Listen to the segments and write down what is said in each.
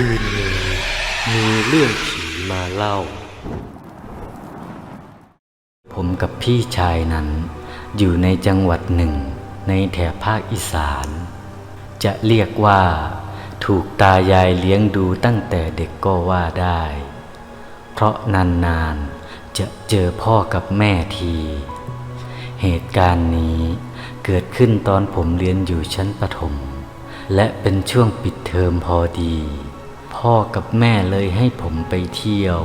คืนนี้มีเรื่องผีมาเล่า ผมกับพี่ชายนั้น อยู่ในจังหวัดหนึ่ง ในแถบภาคอีสาน จะเรียกว่า ถูกตายายเลี้ยงดูตั้งแต่เด็กก็ว่าได้ เพราะนานๆ จะเจอพ่อกับแม่ที เหตุการณ์นี้เกิดขึ้นตอนผมเรียนอยู่ชั้นประถมและเป็นช่วงปิดเทอมพอดี พ่อกับแม่เลยให้ผมไปเที่ยว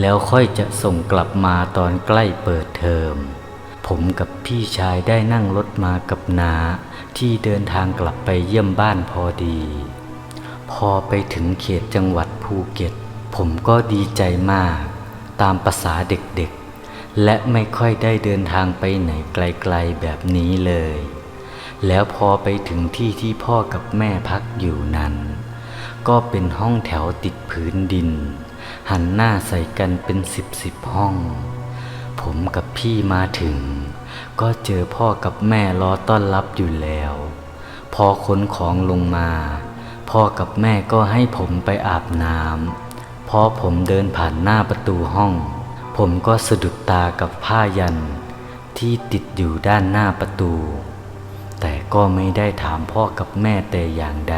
แล้วค่อยจะส่งกลับมาตอนใกล้เปิดเทอม ผมกับพี่ชายได้นั่งรถมากับนาที่เดินทางกลับไปเยี่ยมบ้านพอดี พอไปถึงเขตจังหวัดภูเก็ต ผมก็ดีใจมาก ตามภาษาเด็กๆ และไม่ค่อยได้เดินทางไปไหนไกลๆแบบนี้เลย แล้วพอไปถึงที่ที่พ่อกับแม่พักอยู่นั้น ก็เป็นห้องแถวติดพื้นดิน หันหน้าใส่กันเป็นสิบสิบห้อง ผมกับพี่มาถึง ก็เจอพ่อกับแม่รอต้อนรับอยู่แล้ว พอขนของลงมา พ่อกับแม่ก็ให้ผมไปอาบน้ำพอผมเดินผ่านหน้าประตูห้อง ผมก็สะดุดตากับผ้ายัน ที่ติดอยู่ด้านหน้าประตู แต่ก็ไม่ได้ถามพ่อกับแม่แต่อย่างใด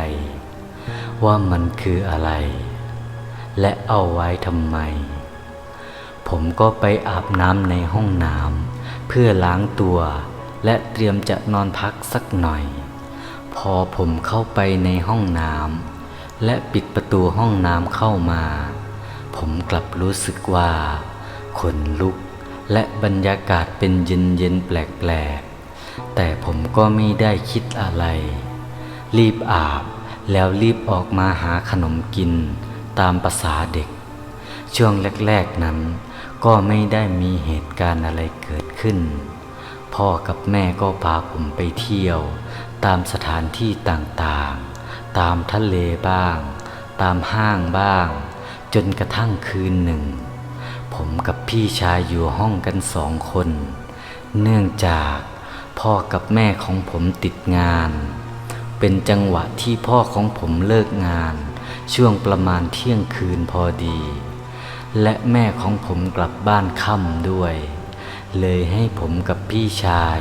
ว่ามันคืออะไร และเอาไว้ทำไม ผมก็ไปอาบน้ำในห้องน้ำเพื่อล้างตัว และเตรียมจะนอนพักสักหน่อย พอผมเข้าไปในห้องน้ำและปิดประตูห้องน้ำเข้ามา ผมกลับรู้สึกว่าขนลุกและบรรยากาศเป็นเย็นเย็นๆแปลกๆ แต่ผมก็ไม่ได้คิดอะไร รีบอาบ แล้วรีบออกมาหาขนมกินตามประษาเด็ก ช่วงแรกๆนั้นก็ไม่ได้มีเหตุการณ์อะไรเกิดขึ้น พ่อกับแม่ก็พาผมไปเที่ยว ตามสถานที่ต่างๆ ตามทะเลบ้าง ตามห้างบ้าง จนกระทั่งคืนหนึ่ง ผมกับพี่ชายอยู่ห้องกันสองคน เนื่องจากพ่อกับแม่ของผมติดงาน เป็นจังหวะที่พ่อของผมเลิกงาน ช่วงประมาณเที่ยงคืนพอดี และแม่ของผมกลับบ้านค่ำด้วย เลยให้ผมกับพี่ชาย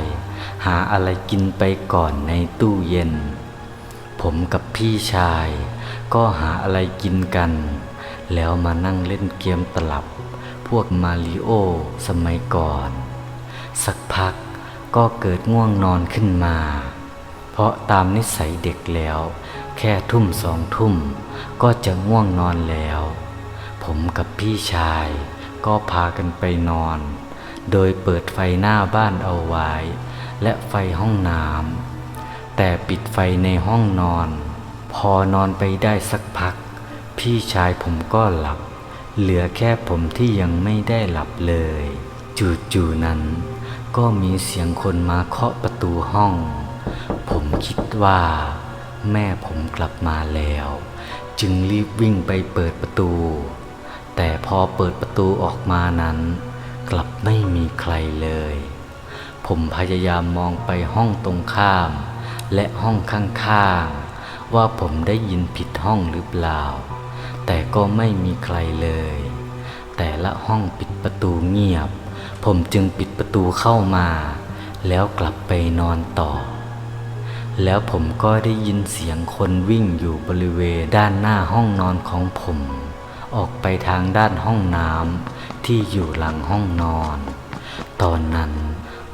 หาอะไรกินไปก่อนในตู้เย็น ผมกับพี่ชาย ก็หาอะไรกินกัน แล้วมานั่งเล่นเกมตลับ พวกมาริโอสมัยก่อน สักพักก็เกิดง่วงนอนขึ้นมา เพราะตามนิสัยเด็กแล้ว แค่ทุ่มสองทุ่ม ก็จะง่วงนอนแล้ว ผมกับพี่ชายก็พากันไปนอน โดยเปิดไฟหน้าบ้านเอาไว้ และไฟห้องน้ำแต่ปิดไฟในห้องนอน พอนอนไปได้สักพัก พี่ชายผมก็หลับ เหลือแค่ผมที่ยังไม่ได้หลับเลย จู่ๆนั้น ก็มีเสียงคนมาเคาะประตูห้อง คิดว่าแม่ผมกลับมาแล้ว จึงรีบวิ่งไปเปิดประตู แต่พอเปิดประตูออกมานั้น กลับไม่มีใครเลย ผมพยายามมองไปห้องตรงข้าม และห้องข้างๆ ว่าผมได้ยินผิดห้องหรือเปล่า แต่ก็ไม่มีใครเลย แต่ละห้องปิดประตูเงียบ ผมจึงปิดประตูเข้ามา แล้วกลับไปนอนต่อ แล้วผมก็ได้ยินเสียงคนวิ่งอยู่บริเวณด้านหน้าห้องนอนของผม ออกไปทางด้านห้องน้ำที่อยู่หลังห้องนอน ตอนนั้น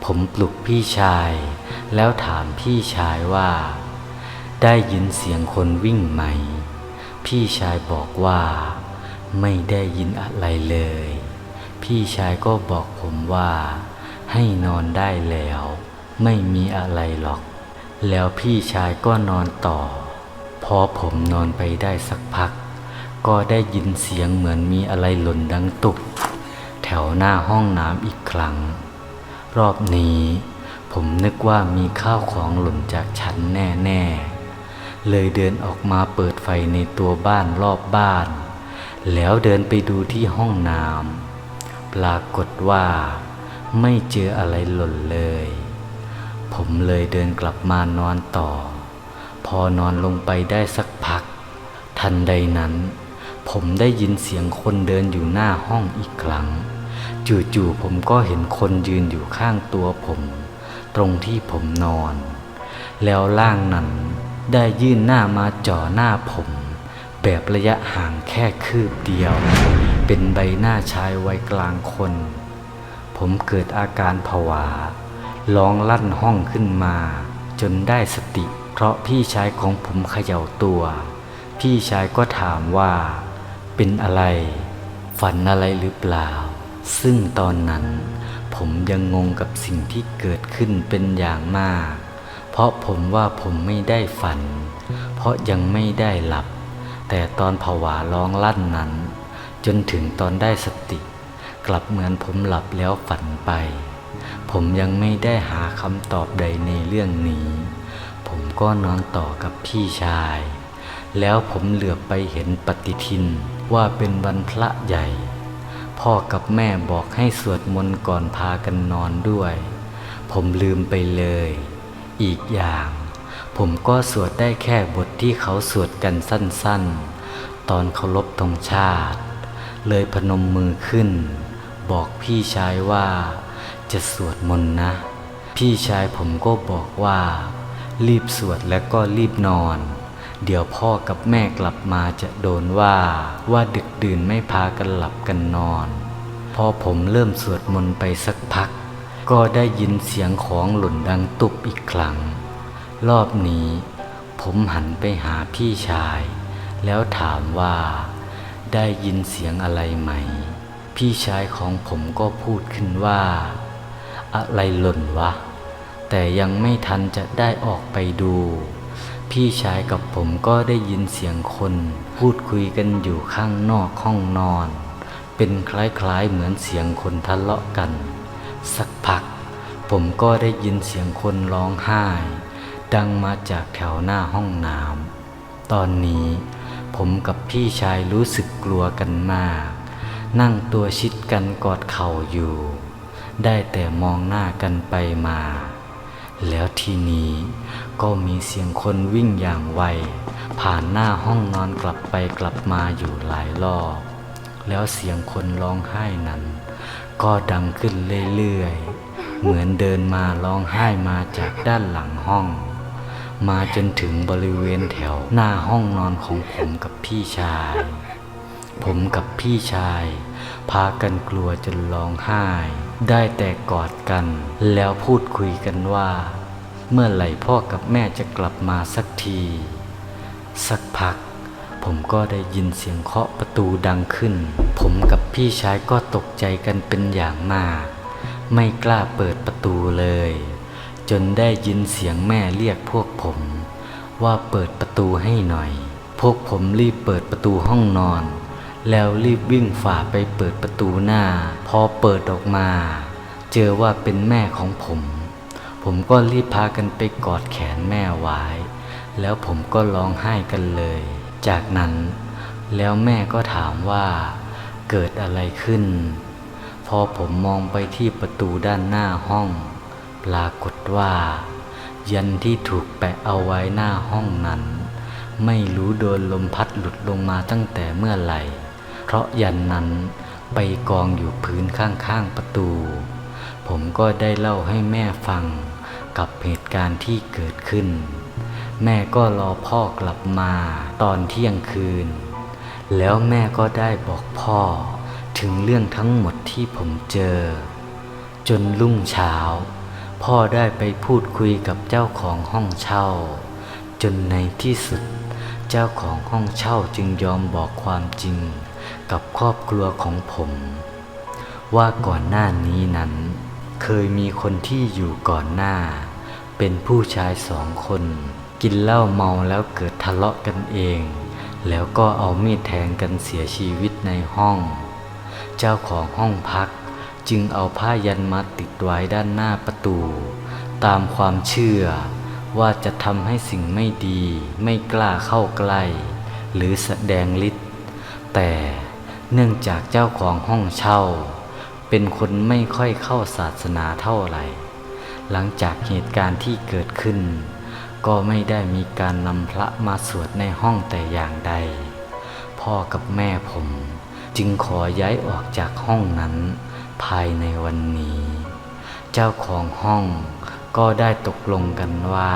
ผมปลุกพี่ชาย แล้วถามพี่ชายว่า ได้ยินเสียงคนวิ่งไหม พี่ชายบอกว่า ไม่ได้ยินอะไรเลย พี่ชายก็บอกผมว่า ให้นอนได้แล้ว ไม่มีอะไรหรอก แล้วพี่ชายก็นอนต่อ พอผมนอนไปได้สักพัก ก็ได้ยินเสียงเหมือนมีอะไรหล่นดังตุบแถวหน้าห้องน้ำอีกครั้ง รอบนี้ผมนึกว่ามีข้าวของหล่นจากชั้นแน่ๆ เลยเดินออกมาเปิดไฟในตัวบ้านรอบบ้าน แล้วเดินไปดูที่ห้องน้ำปรากฏว่าไม่เจออะไรหล่นเลย ผมเลยเดินกลับมานอนต่อ พอนอนลงไปได้สักพัก ทันใดนั้น ผมได้ยินเสียงคนเดินอยู่หน้าห้องอีกครั้ง จู่ๆผมก็เห็นคนยืนอยู่ข้างตัวผม ตรงที่ผมนอน แล้วร่างนั้นได้ยื่นหน้ามาจ่อหน้าผม แบบระยะห่างแค่คืบเดียว เป็นใบหน้าชายวัยกลางคน ผมเกิดอาการผวา ร้องลั่นห้องขึ้นมา จนได้สติ เพราะพี่ชายของผมเขย่าตัว พี่ชายก็ถามว่า เป็นอะไร ฝันอะไรหรือเปล่า ซึ่งตอนนั้น ผมยังงงกับสิ่งที่เกิดขึ้นเป็นอย่างมาก เพราะผมว่าผมไม่ได้ฝัน เพราะยังไม่ได้หลับ แต่ตอนผวาร้องลั่นนั้น จนถึงตอนได้สติ กลับเหมือนผมหลับแล้วฝันไป ผมยังไม่ได้หาคำตอบใดในเรื่องนี้ ผมก็นอนต่อกับพี่ชาย แล้วผมเหลือบไปเห็นปฏิทินว่าเป็นวันพระใหญ่ พ่อกับแม่บอกให้สวดมนต์ก่อนพากันนอนด้วย ผมลืมไปเลย อีกอย่าง ผมก็สวดได้แค่บทที่เขาสวดกันสั้นๆ ตอนเคารพธงชาติ เลยพนมมือขึ้น บอกพี่ชายว่า จะสวดมนต์นะ พี่ชายผมก็บอกว่า รีบสวดแล้วก็รีบนอน เดี๋ยวพ่อกับแม่กลับมาจะโดนว่าว่าดึกดื่นไม่พากันหลับกันนอน พอผมเริ่มสวดมนต์ไปสักพัก ก็ได้ยินเสียงของหล่นดังตุบอีกครั้ง รอบนี้ ผมหันไปหาพี่ชาย แล้วถามว่า ได้ยินเสียงอะไรไหม พี่ชายของผมก็พูดขึ้นว่า อะไรหล่นวะ แต่ยังไม่ทันจะได้ออกไปดู พี่ชายกับผมก็ได้ยินเสียงคน พูดคุยกันอยู่ข้างนอกห้องนอน เป็นคล้ายๆเหมือนเสียงคนทะเลาะกัน สักพัก ผมก็ได้ยินเสียงคนร้องไห้ ดังมาจากแถวหน้าห้องน้ำตอนนี้ผมกับพี่ชายรู้สึกกลัวกันมาก นั่งตัวชิดกันกอดเข่าอยู่ ได้แต่มองหน้ากันไปมา แล้วทีนี้ก็มีเสียงคนวิ่งอย่างไว ผ่านหน้าห้องนอนกลับไปกลับมาอยู่หลายรอบ แล้วเสียงคนร้องไห้นั้น ก็ดังขึ้นเรื่อยๆ เหมือนเดินมาร้องไห้มาจากด้านหลังห้อง มาจนถึงบริเวณแถวหน้าห้องนอนของผมกับพี่ชาย ผมกับพี่ชาย พากันกลัวจนร้องไห้ ได้แต่กอดกัน แล้วพูดคุยกันว่า เมื่อไหร่พ่อกับแม่จะกลับมาสักที สักพัก ผมก็ได้ยินเสียงเคาะประตูดังขึ้น ผมกับพี่ชายก็ตกใจกันเป็นอย่างมาก ไม่กล้าเปิดประตูเลย จนได้ยินเสียงแม่เรียกพวกผม ว่าเปิดประตูให้หน่อย พวกผมรีบเปิดประตูห้องนอน แล้วรีบวิ่งฝ่าไปเปิดประตูหน้า พอเปิดออกมา เจอว่าเป็นแม่ของผม ผมก็รีบพากันไปกอดแขนแม่ไว้ แล้วผมก็ร้องไห้กันเลย จากนั้น แล้วแม่ก็ถามว่า เกิดอะไรขึ้น พอผมมองไปที่ประตูด้านหน้าห้อง ปรากฏว่า ยันที่ถูกแปะเอาไว้หน้าห้องนั้นไม่รู้โดนลมพัดหลุดลงมาตั้งแต่เมื่อไหร่ เพราะยันนั้นไปกองอยู่พื้นข้างๆประตู ผมก็ได้เล่าให้แม่ฟังกับเหตุการณ์ที่เกิดขึ้น แม่ก็รอพ่อกลับมาตอนเที่ยงคืน แล้วแม่ก็ได้บอกพ่อถึงเรื่องทั้งหมดที่ผมเจอ จนรุ่งเช้า พ่อได้ไปพูดคุยกับเจ้าของห้องเช่า จนในที่สุด เจ้าของห้องเช่าจึงยอมบอกความจริง กับครอบครัวของผม ว่าก่อนหน้านี้นั้น เคยมีคนที่อยู่ก่อนหน้า เป็นผู้ชายสองคน กินเหล้าเมาแล้วเกิดทะเลาะกันเอง แล้วก็เอามีดแทงกันเสียชีวิตในห้อง เจ้าของห้องพักจึงเอาผ้ายันมาติดไว้ด้านหน้าประตู ตามความเชื่อว่าจะทำให้สิ่งไม่ดีไม่กล้าเข้าใกล้ หรือแสดงฤทธิ์ แต่เนื่องจากเจ้าของห้องเช่า เป็นคนไม่ค่อยเข้าศาสนาเท่าไหร่ หลังจากเหตุการณ์ที่เกิดขึ้น ก็ไม่ได้มีการนำพระมาสวดในห้องแต่อย่างใด พ่อกับแม่ผมจึงขอย้ายออกจากห้องนั้นภายในวันนี้ เจ้าของห้องก็ได้ตกลงกันว่า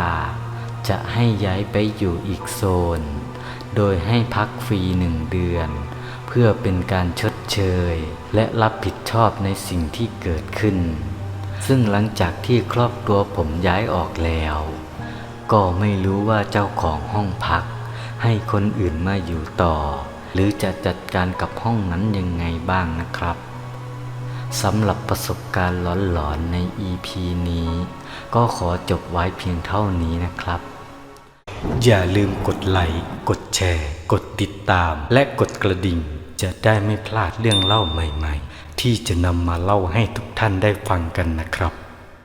จะให้ย้ายไปอยู่อีกโซน โดยให้พักฟรีหนึ่งเดือน เพื่อเป็นการชดเชย และรับผิดชอบในสิ่งที่เกิดขึ้น ซึ่งหลังจากที่ครอบครัวผมย้ายออกแล้ว ก็ไม่รู้ว่าเจ้าของห้องพัก ให้คนอื่นมาอยู่ต่อ หรือจะจัดการกับห้องนั้นยังไงบ้างนะครับสำหรับประสบการณ์หลอนๆใน EP นี้ ก็ขอจบไว้เพียงเท่านี้นะครับ อย่าลืมกดไลค์ กดแชร์ กดติดตาม และกดกระดิ่ง จะได้ไม่พลาดเรื่องเล่าใหม่ ๆ ที่จะนำมาเล่าให้ทุกท่านได้ฟังกันนะครับ